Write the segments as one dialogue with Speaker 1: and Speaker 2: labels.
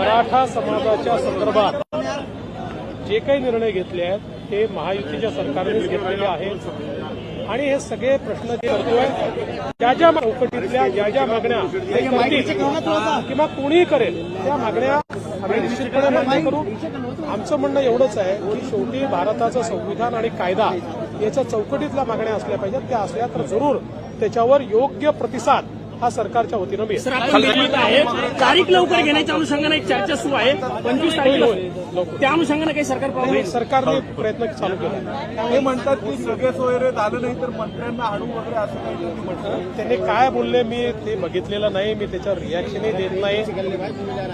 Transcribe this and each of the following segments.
Speaker 1: मराठा समाजाच्या संदर्भात जे काही निर्णय घेतले आहेत ते महायुतीच्या सरकारनेच घेतलेले आहेत. आणि हे सगळे प्रश्न जे करतोय ज्या ज्या चौकटीतल्या ज्या ज्या मागण्या किंवा कोणीही करेल त्या मागण्या आम्ही निश्चितपणे मान्य करू. आमचं म्हणणं एवढंच आहे की शेवटी भारताचं संविधान आणि कायदा याच्या चौकटीतल्या मागण्या असल्या पाहिजेत त्या असल्या तर जरूर त्याच्यावर योग्य प्रतिसाद हा सरकारच्या वतीनं मिळेल.
Speaker 2: तारीख लवकर घेण्याच्या अनुषंगाने एक चर्चा सुरू आहे. पंचवीस तारखेला.
Speaker 1: लवकर.
Speaker 2: त्या अनुषंगाने काही सरकार
Speaker 1: नाही, सरकारने प्रयत्न चालू केला.
Speaker 3: ते म्हणतात की सगळे सोयरे झालं नाही तर मंत्र्यांना हाणू वगैरे असं काही त्यांनी म्हटलं
Speaker 1: त्यांनी काय बोलले मी ते बघितलेलं नाही. मी त्याच्यावर रिॲक्शनही देत नाही.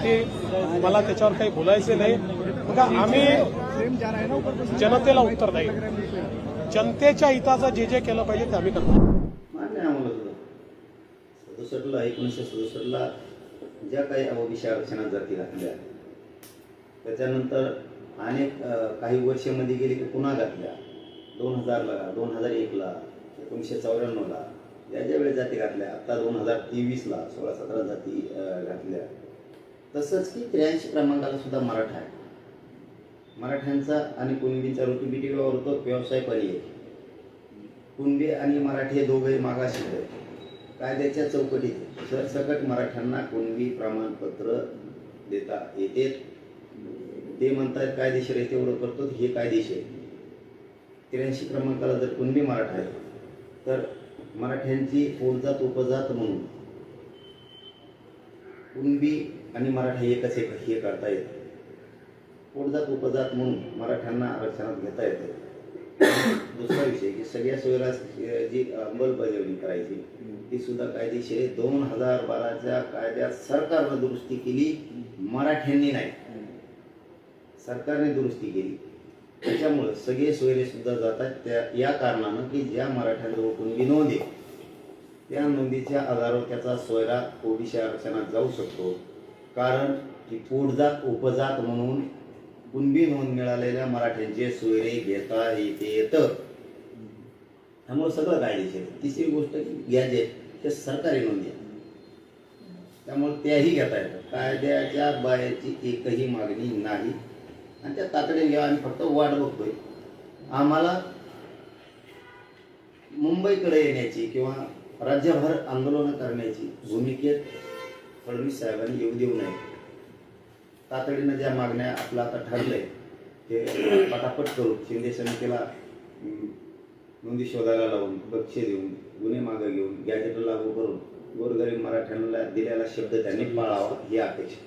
Speaker 1: ते मला त्याच्यावर काही बोलायचे नाही. बघा आम्ही जनतेला उत्तर देईल. जनतेच्या हिताचं जे जे केलं पाहिजे ते आम्ही करतो
Speaker 4: मान्य आहे आम्हाला सुद्धा सदुसष्टला एकोणीसशे सदुसष्टला ज्या काही ओबीसी आरक्षणात जाती घातल्या त्याच्यानंतर अनेक काही वर्षामध्ये गेले की पुन्हा घातल्या. दोन हजारला दोन हजार एकला एकोणीसशे चौऱ्याण्णवला या ज्या वेळेस जाती घातल्या आत्ता दोन हजार तेवीसला सोळा सतरा जाती घातल्या. तसंच की त्र्याऐंशी क्रमांकाला सुद्धा मराठा आहे. मराठ्यांचा आणि कुणबींचा व्यवहार होतो व्यवसाय पर्याय. कुणबी आणि मराठी हे दोघे मागाशी आहेत. कायद्याच्या चौकटीत सरसकट मराठ्यांना कुणबी प्रमाणपत्र देता येते? ते म्हणतात कायदेशीर आहे तेवढं करतो हे कायदेशीर त्र्याऐंशी क्रमांकाला जर कुणबी मराठा आहे तर मराठ्यांची पोटजात उपजात म्हणून कुणबी आणि मराठा एकच एक हे करता येतं. पोटजात उपजात म्हणून मराठ्यांना आरक्षणात घेता येतं. दुसरा विषय की सगळ्या सोयीला जी अंमलबजावणी करायची ती सुद्धा कायदेशीर आहे. दोन हजार बाराच्या कायद्यात सरकारनं दुरुस्ती केली मराठ्यांनी नाही. सरकारने दुरुस्ती केली. त्याच्यामुळं सगळे सोयरे सुद्धा जातात. त्या या कारणानं की ज्या मराठ्यांजवळ कुणबी नोंद आहे त्या नोंदीच्या आधारावर त्याचा सोयरा ओबीसी आरक्षणात जाऊ शकतो. कारण की पोटजात उपजात म्हणून कुणबी नोंद मिळालेल्या मराठ्यांचे सोयरे घेता येते येतं. त्यामुळे सगळं कायदेशीर तिसरी गोष्ट घ्या गॅजेट ते सरकारी नोंदी त्यामुळे त्याही घेता येतात कायद्याच्या बाहेरची एकही मागणी नाही. आणि त्या तातडीने घ्या आम्ही फक्त वाट बघतोय. आम्हाला मुंबईकडे येण्याची किंवा राज्यभर आंदोलनं करण्याची भूमिकेत फडणवीस साहेबांनी येऊ देऊ नये. तातडीनं ज्या मागण्या आपलं आता ठरलंय ते पटापट करू. शिंदे समितीला नोंदी शोधायला लावून बक्षे देऊन गुन्हे मागं घेऊन गॅजेट लागू करून गोरगरीब मराठ्यांना दिलेला शब्द त्यांनी पाळावा ही अपेक्षा.